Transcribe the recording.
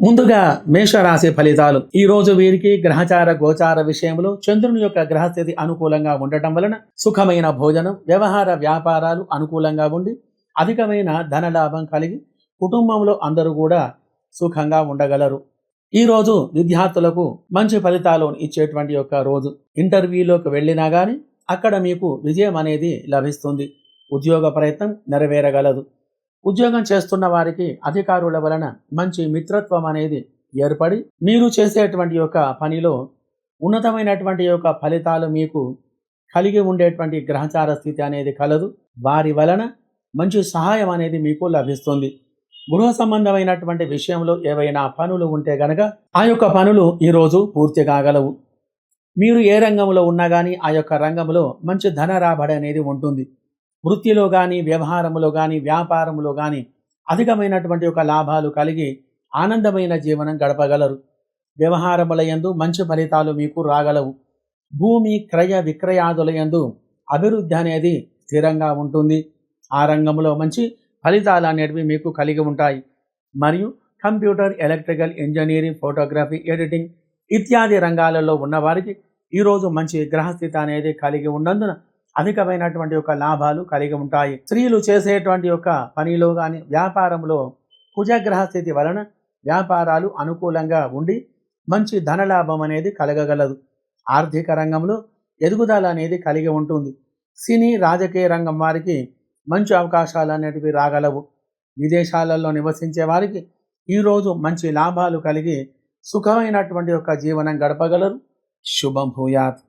ముందుగా మేషరాశి ఫలితాలు. ఈ రోజు వీరికి గ్రహచార గోచార విషయంలో చంద్రుని యొక్క గ్రహస్థితి అనుకూలంగా ఉండటం వలన సుఖమైన భోజనం వ్యవహార వ్యాపారాలు అనుకూలంగా ఉండి అధికమైన ధన లాభం కలిగి కుటుంబంలో అందరూ కూడా సుఖంగా ఉండగలరు. ఈ రోజు విద్యార్థులకు మంచి ఫలితాలు ఇచ్చేటువంటి యొక్క రోజు. ఇంటర్వ్యూలోకి వెళ్ళినా కానీ అక్కడ మీకు విజయం అనేది లభిస్తుంది. ఉద్యోగ ప్రయత్నం నెరవేరగలదు. ఉద్యోగం చేస్తున్న వారికి అధికారుల వలన మంచి మిత్రత్వం అనేది ఏర్పడి మీరు చేసేటువంటి యొక్క పనిలో ఉన్నతమైనటువంటి యొక్క ఫలితాలు మీకు కలిగి ఉండేటువంటి గ్రహచార స్థితి అనేది కలదు. వారి వలన మంచి సహాయం అనేది మీకు లభిస్తుంది. గృహ సంబంధమైనటువంటి విషయంలో ఏవైనా పనులు ఉంటే గనక ఆ యొక్క పనులు ఈరోజు పూర్తి కాగలవు మీరు ఏ రంగంలో ఉన్నా కానీ ఆ యొక్క రంగంలో మంచి ధన రాబడి అనేది ఉంటుంది. వృత్తిలో కానీ వ్యవహారంలో కానీ వ్యాపారంలో కానీ అధికమైనటువంటి ఒక లాభాలు కలిగి ఆనందమైన జీవనం గడపగలరు. వ్యవహారముల యందు మంచి ఫలితాలు మీకు రాగలవు. భూమి క్రయ విక్రయాదుల యందు అభివృద్ధి అనేది స్థిరంగా ఉంటుంది. ఆ రంగంలో మంచి ఫలితాలు అనేటివి మీకు కలిగి ఉంటాయి. మరియు computer electrical engineering photography editing ఇత్యాది రంగాలలో ఉన్నవారికి ఈరోజు మంచి గ్రహస్థితి అనేది కలిగి ఉన్నందున అధికమైనటువంటి యొక్క లాభాలు కలిగి ఉంటాయి. స్త్రీలు చేసేటువంటి యొక్క పనిలో కానీ వ్యాపారంలో కుజగ్రహ స్థితి వలన వ్యాపారాలు అనుకూలంగా ఉండి మంచి ధనలాభం అనేది కలగగలదు. ఆర్థిక రంగంలో ఎదుగుదల అనేది కలిగి ఉంటుంది. సినీ రాజకీయ రంగం వారికి మంచి అవకాశాలు అనేటివి రాగలవు. విదేశాలలో నివసించే వారికి ఈరోజు మంచి లాభాలు కలిగి సుఖమైనటువంటి యొక్క జీవనం గడపగలరు. శుభం భూయాత్.